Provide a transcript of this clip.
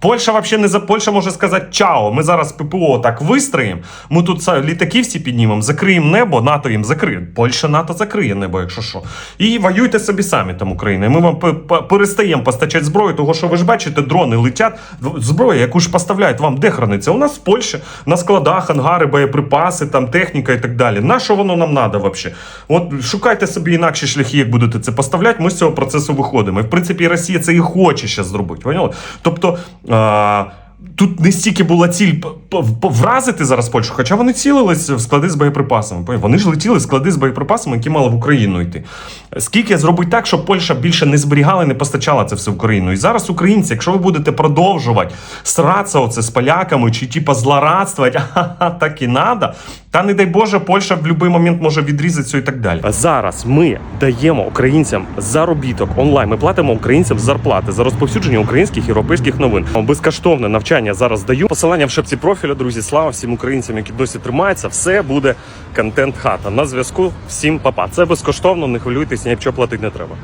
Польща вообще не за Польща може сказати чао. Ми зараз ППО так вистроїмо. Ми тут літаки всі піднімемо, закриємо небо, НАТО їм закриє. Польща НАТО закриє небо, якщо що. І воюйте собі самі там Україна. Ми вам перестаємо постачати зброю, того що ви ж бачите, дрони летять. Зброя, яку ж поставляють вам, де храниться? У нас в Польщі на складах, ангари, боєприпаси, там техніка і так далі. На що воно нам треба взагалі? От шукайте собі інакші шляхи, як будете це поставляти. Ми з цього процесу виходимо. І в принципі Росія це і хоче ще зробити. Поняли? Тобто. А, Тут не стільки була ціль вразити зараз Польщу, хоча вони цілились в склади з боєприпасами. Вони ж летіли в склади з боєприпасами, які мали в Україну йти. Скільки зробить так, щоб Польща більше не зберігала і не постачала це все в Україну? І зараз українці, якщо ви будете продовжувати сратися оце з поляками чи типа злорадствувати, «Ага, так і надо, та не дай Боже, Польща в будь-який момент може відрізатися і так далі. Зараз ми даємо українцям заробіток онлайн. Ми платимо українцям зарплати за розповсюдження українських європейських новин. Безкоштовне навчання зараз даю. Посилання в шапці профіля, друзі. Слава всім українцям, які досі тримаються. Все буде контент хата. На зв'язку. Всім папа. Це безкоштовно, не хвилюйтесь, ні про платити не треба.